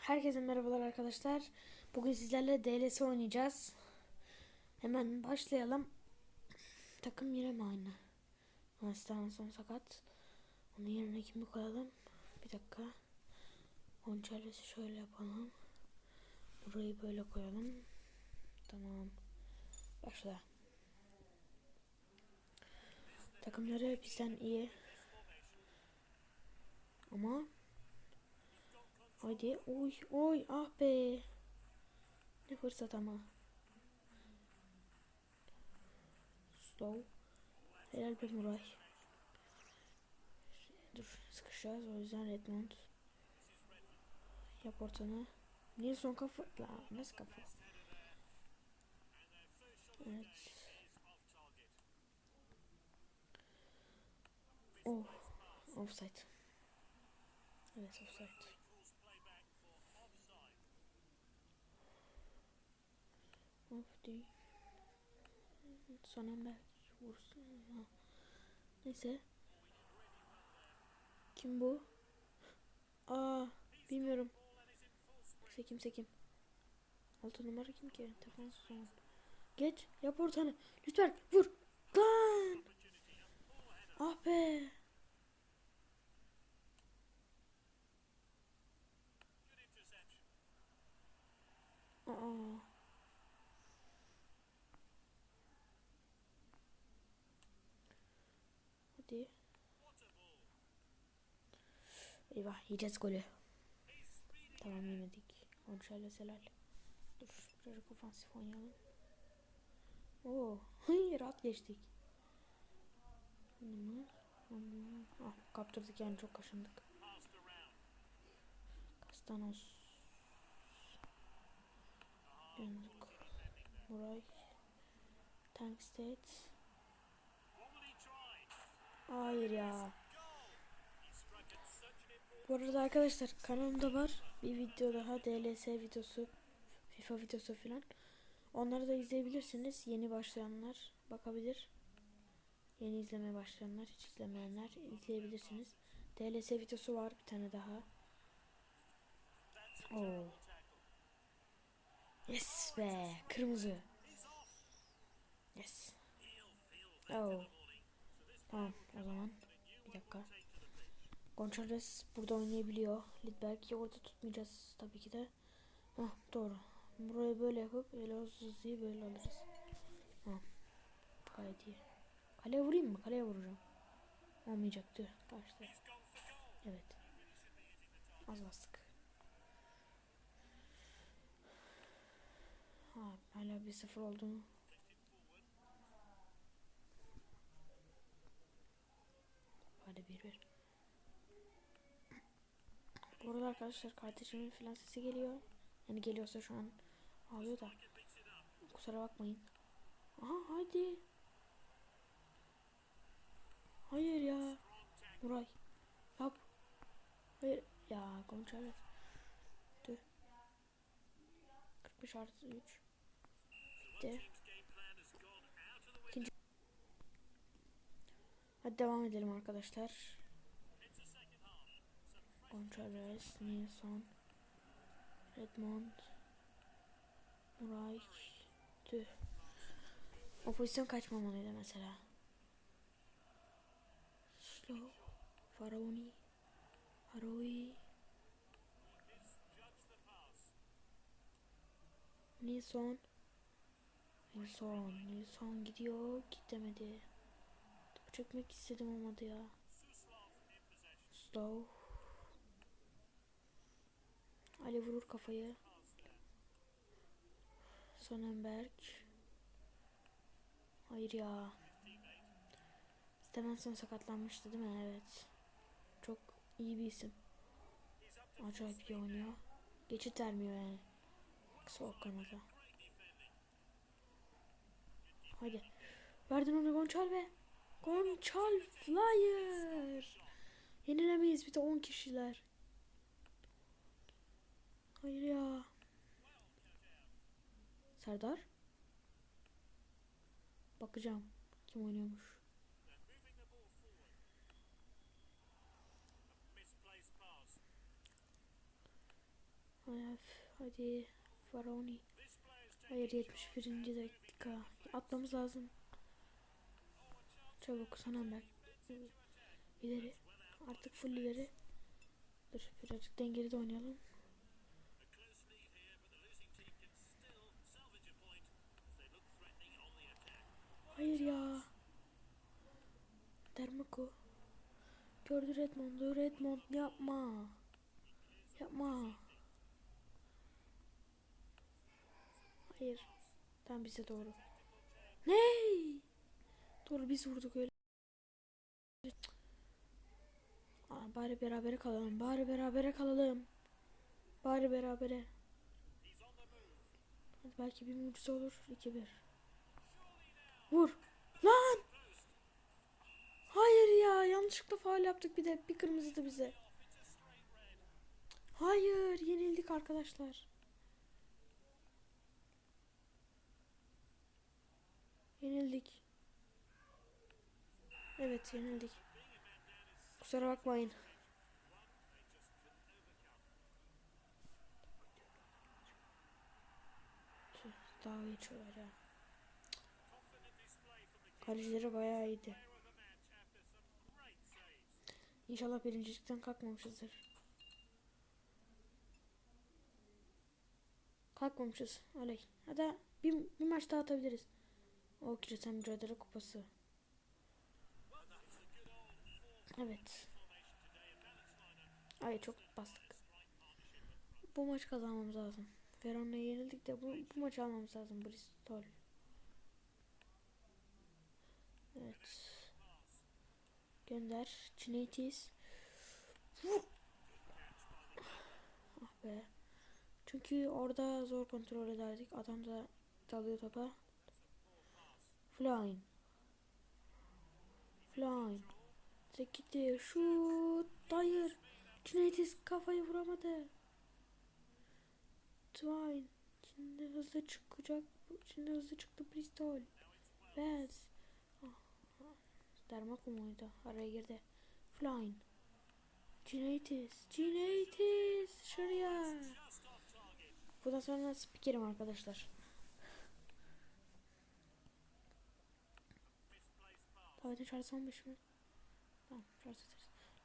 Herkese merhabalar arkadaşlar. Bugün sizlerle DLS oynayacağız. Hemen başlayalım. Takım yine mi aynı? Aslan son sakat. Onun yerine kimi koyalım? Bir dakika. Gonçales'i şöyle yapalım. Burayı böyle koyalım. Tamam. Başla. Takımları bizden iyi. Ama Hadi oy oy ah be. Ne fırsat ama. Slow. Helal be Muray. Dur sıkışacağız o yüzden Redmond. Yap ortanı. Nilsson kafa. La nasıl kafa? Evet. Oh. Offside. Evet offside. Of değil. Sonra belki vursun. Ha. Neyse. Kim bu? Aa, bilmiyorum. Kimse kimse kim? Altı numara kim ki? Defans son. Geç, yap ortanı. Lütfen vur. Lan! Ah be. Aa. Hadi. Eyvah yiyeceğiz golü. Tamam yemedik. Gonçalo Selal. Dur birazcık ofansif oynayalım. Oo, rahat geçtik. Bunu. Ah, kaptırdık yani çok kaşındık. Kastanos. Döndük. Buray. Tank State. Hayır ya. Bu arada arkadaşlar kanalımda var bir video daha DLS videosu, FIFA videosu filan. Onları da izleyebilirsiniz. Yeni başlayanlar bakabilir. Yeni izlemeye başlayanlar, hiç izlemeyenler izleyebilirsiniz. DLS videosu var bir tane daha. Oo. Yes be, kırmızı. Yes. Oh. Tamam o zaman bir dakika. Gonçalves burada oynayabiliyor. Lidberg'i orada tutmayacağız tabii ki de. Hah doğru. Burayı böyle yapıp Elazığ'ı böyle alırız. Tamam. Gayet iyi. Kaleye vurayım mı? Kaleye vuracağım. Olmayacaktı. Kaçtı. Evet. Az bastık. Ha, hala bir sıfır olduğunu Hadi bir bir. Bu arada arkadaşlar kardeşimin filan sesi geliyor. Yani geliyorsa şu an ağlıyor da. Kusura bakmayın. Aha hadi. Hayır ya. Muray. Yap. Hayır. Ya Gonçalves. Tüh. 45 artı 3. Bitti. İkinci. Hadi devam edelim arkadaşlar. Gonçalves, Nilsson, Redmond, Muray, tüh. O pozisyon kaçmamalıydı mesela. Slow, Faraoni, Haroui, Nilsson, Nilsson, Nilsson gidiyor, gidemedi. Çekmek istedim olmadı ya. Slow. Ali vurur kafayı. Sonnenberg. Hayır ya. Stevenson sakatlanmıştı değil mi? Evet. Çok iyi bir isim. Acayip iyi oynuyor. Geçit vermiyor yani. O kanada. Haydi. Verdin onu Gonçal be. Gonçal Flyer. Yenilemeyiz bir de 10 kişiler. Hayır ya. Serdar. Bakacağım. Kim oynuyormuş. Hadi Faraoni. Hayır 71. dakika. Atmamız lazım. Çabuk sana bak. İleri. Artık full ileri. Dur birazcık dengeli de oynayalım. Hayır ya. Dermako. Gördü Redmond'u. Redmond yapma. Yapma. Hayır. Tam bize doğru. Ney? Doğru biz vurduk öyle. Aa, bari berabere kalalım. Bari berabere kalalım. Bari berabere. Hadi belki bir mucize olur. 2-1. Vur. Lan! Hayır ya. Yanlışlıkla faul yaptık bir de. Bir kırmızı da bize. Hayır. Yenildik arkadaşlar. Yenildik. Evet yenildik. Kusura bakmayın. Daha çalar ya. Kalecileri bayağı iyiydi. İnşallah birincilikten kalkmamışızdır. Kalkmamışız. Oley. Hadi bir, bir maç daha atabiliriz. O küresel mücadele kupası. Evet. Ay çok bastık. Bu maç kazanmamız lazım. Verona'ya yenildik de bu, bu maçı almamız lazım. Bristol. Evet. Gönder. Çineytiz. Ah be. Çünkü orada zor kontrol ederdik. Adam da dalıyor topa. Flying. Flying. Tek gitti. Şut. Hayır. Cüneytiz kafayı vuramadı. Twine. Şimdi hızlı çıkacak. Şimdi hızlı çıktı Bristol. Vaz. Ah, Dermako muydu? Araya girdi. Flying. Cüneytiz. Cüneytiz. Dışarıya. Bundan sonra spikerim arkadaşlar. Davet'in şarjı 15 mi?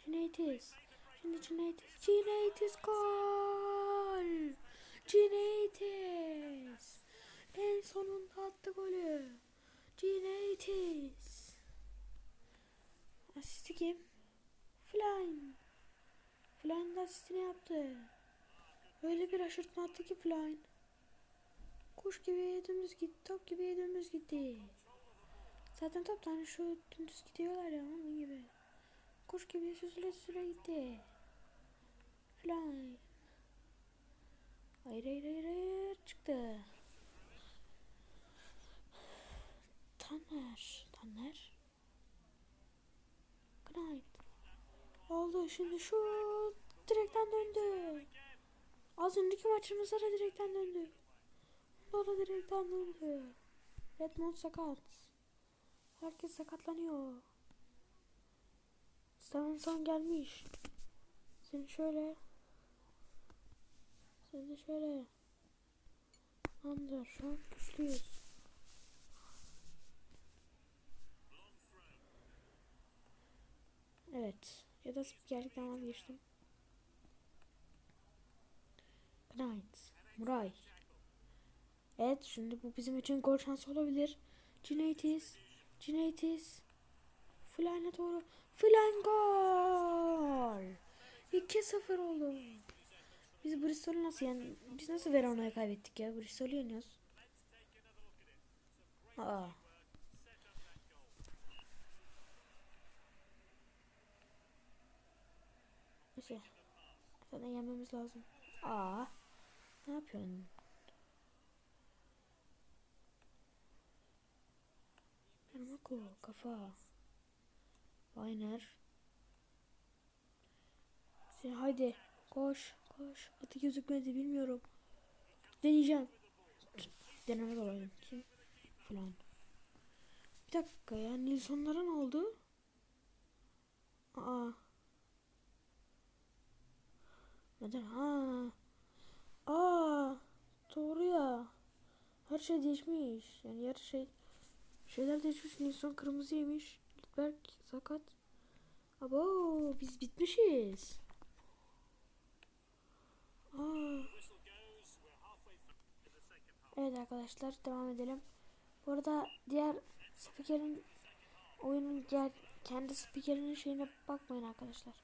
Cüneytiz. Şimdi Cüneytiz. Cüneytiz gol. Cüneytiz. En sonunda attı golü. Cüneytiz. Asisti kim? Flying. Flying asistini yaptı. Öyle bir aşırtma attı ki Flying. Kuş gibi dümdüz gitti. Top gibi dümdüz gitti. Zaten top tane şu dümdüz gidiyorlar ya onun gibi. Kuş gibi süzüle süzüle gitti. Fly. Hayır hayır hayır hayır çıktı. Tanner. Tanner. Knight. Oldu şimdi şu direkten döndü. Az önceki maçımızda da direkten döndü. Da direkten döndü. Redmond sakat. Herkes sakatlanıyor. Stevenson gelmiş. Seni şöyle. Seni şöyle. Tamamdır. Şu an güçlüyüz. Evet. Ya da spikerlikten vazgeçtim. Knight. Muray. Evet şimdi bu bizim için gol şansı olabilir. Cüneytiz. Cüneytiz. Flan'e doğru. Flan gol. 2-0 oldu. Biz Bristol'u nasıl yani biz nasıl Verona'ya kaybettik ya? Bristol'u yeniyoruz. Aa. Neyse. Zaten yenmemiz lazım. Aa. Ne yapıyorsun? Yarmako kafa. Bayner. Sen haydi koş koş. Atı gözükmedi bilmiyorum. Deneyeceğim. Deneme olayım. Kim? Falan. Bir dakika ya Nilssonlara ne oldu? Aa. Neden? Ha. Aa, doğru ya. Her şey değişmiş. Yani her şey şeyler değişmiş. Nilsson kırmızı yemiş. Lidberg sakat. Abo biz bitmişiz. Aa. Evet arkadaşlar devam edelim. Bu arada diğer spikerin oyunun diğer kendi spikerinin şeyine bakmayın arkadaşlar.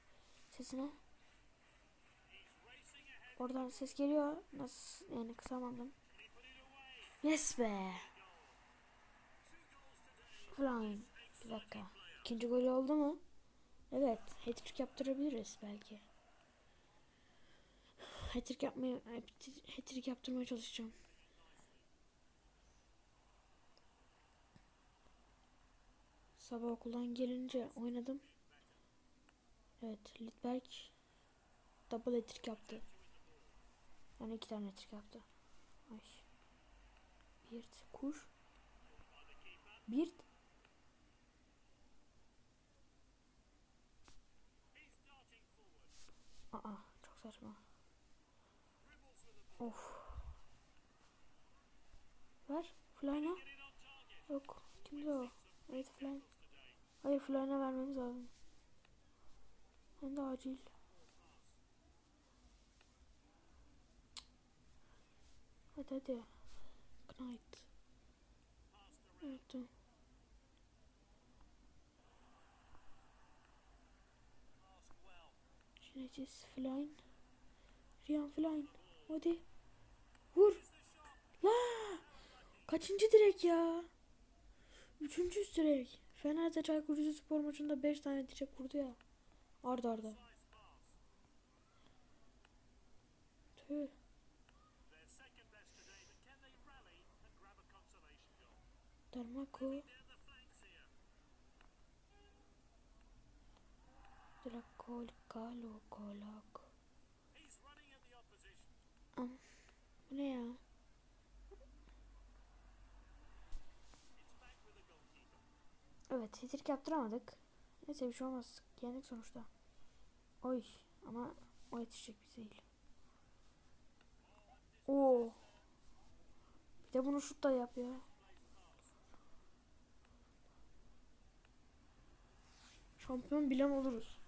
Sesine. Oradan ses geliyor. Nasıl yani kısamadım. Yes be. Flying. Bir dakika. İkinci golü oldu mu? Evet. Hat-trick yaptırabiliriz belki. Hat-trick yapmaya hat-trick yaptırmaya çalışacağım. Sabah okuldan gelince oynadım. Evet, Lidberg double hat yaptı. Yani iki tane hat yaptı. Ay. Birt, kuş. Birt. Aa, çok saçma. Of. Ver, Flyna. Yok, kimdi o? Evet, Flyna. Hayır Flyna vermemiz lazım. Hem de acil. Hadi hadi. Knight. Evet. Şineciz Flyne. Riyan Flyne. Hadi. Vur. La. Kaçıncı direk ya? Üçüncü direk. Fener'de Çaykur Rizespor maçında 5 tane direk vurdu ya. Arda arda. Tüh. Darmako. Drakol Kalo Kolak. Bu ne ya? Evet, hitrik yaptıramadık. Neyse bir şey olmaz. Yendik sonuçta. Oy ama o yetişecek bize değil. Oo. Bir de bunu şut da yap ya. Şampiyon bilen oluruz.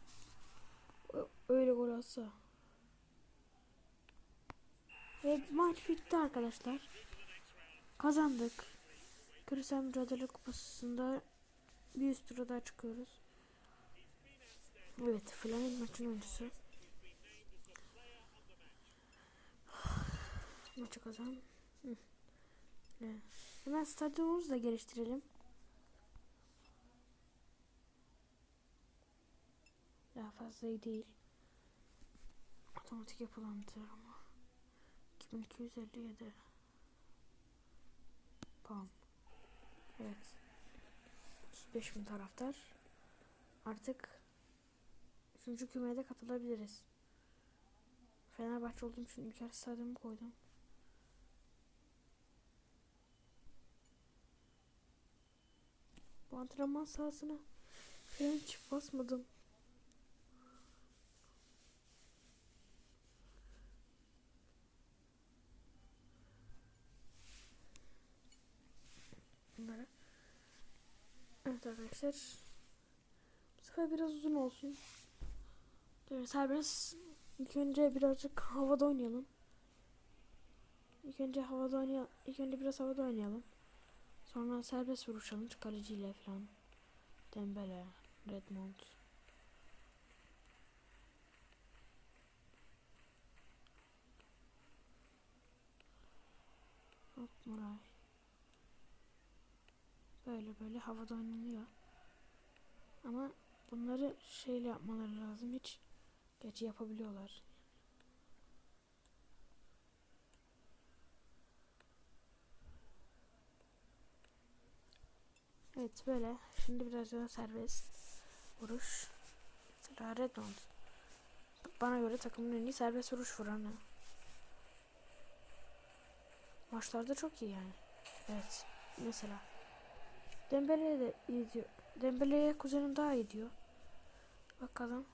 Öyle gol atsa. Ve maç bitti arkadaşlar. Kazandık. Küresel Mücadele Kupası'nda bir üst tura çıkıyoruz. Evet, Flamin maçın oyuncusu. Maçı kazan. Hı. Evet. Hemen stadyumumuzu da geliştirelim. Daha fazla iyi değil. Otomatik yapılandırma. 6257 Pam. Evet. 35 taraftar. Artık 3. kümeye de katılabiliriz. Fenerbahçe olduğum için Ülker Stadyumu koydum. Bu antrenman sahasına fren hiç basmadım. Arkadaşlar. Bu sefer biraz uzun olsun. Böyle serbest. İlk önce birazcık havada oynayalım. İlk önce havada oynayalım. İlk önce biraz havada oynayalım. Sonra serbest vuruş challenge kaleciyle falan. Dembele, Redmond. Hop. Böyle böyle havada oynanıyor. Ama bunları şeyle yapmaları lazım. Hiç Gerçi yapabiliyorlar. Evet böyle. Şimdi biraz daha serbest vuruş. Mesela Redmond. Bana göre takımın en iyi serbest vuruş vuranı. Maçlarda çok iyi yani. Evet. Mesela. Dembele de iyi diyor. Dembele'ye kuzenim daha iyi diyor. Bakalım.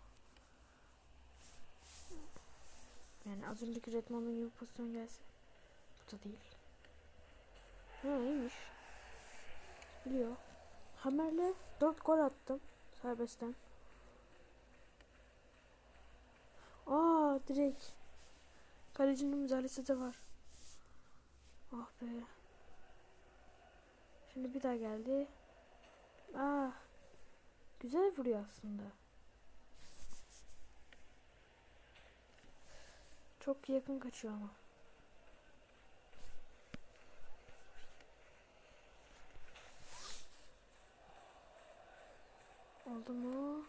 Yani az önceki Redmond'un gibi pozisyon gelse. Bu da değil. Ha iyiymiş. Biliyor. Hamer'le 4 gol attım. Serbestten. Aa direkt. Kalecinin müdahalesi de var. Ah be. Şimdi bir daha geldi. Aa. Güzel vuruyor aslında. Çok yakın kaçıyor ama. Oldu mu?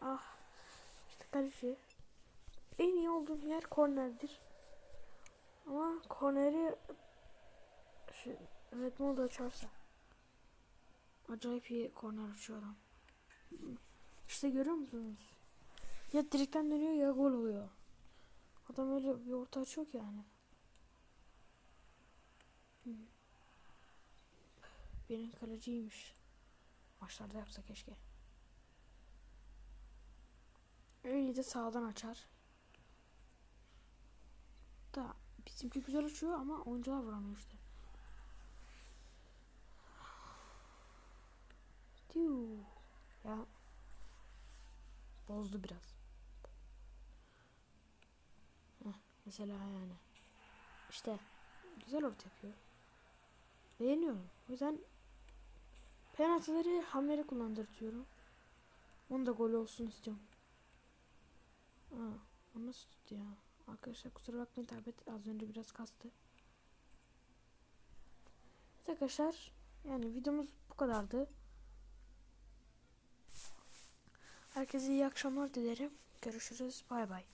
Ah. İşte kaleci. En iyi olduğum yer kornerdir. Ama korneri şu Redmond açarsa. Acayip iyi korner açıyor. İşte görüyor musunuz? Ya direkten dönüyor ya gol oluyor. Adam öyle bir orta açıyor ki yani. Benim kaleciymiş. Maçlarda yapsa keşke. Öyle de sağdan açar. Da bizimki güzel açıyor ama oyuncular vuramıyor işte. Diu. Ya bozdu biraz. Heh, mesela yani. İşte güzel orta yapıyor. Beğeniyorum. O yüzden penaltıları Hamler'e kullandırtıyorum. Onun da gol olsun istiyorum. Aa, o nasıl tuttu ya? Arkadaşlar kusura bakmayın tablet az önce biraz kastı. Arkadaşlar yani videomuz bu kadardı. Herkese iyi akşamlar dilerim. Görüşürüz. Bay bay.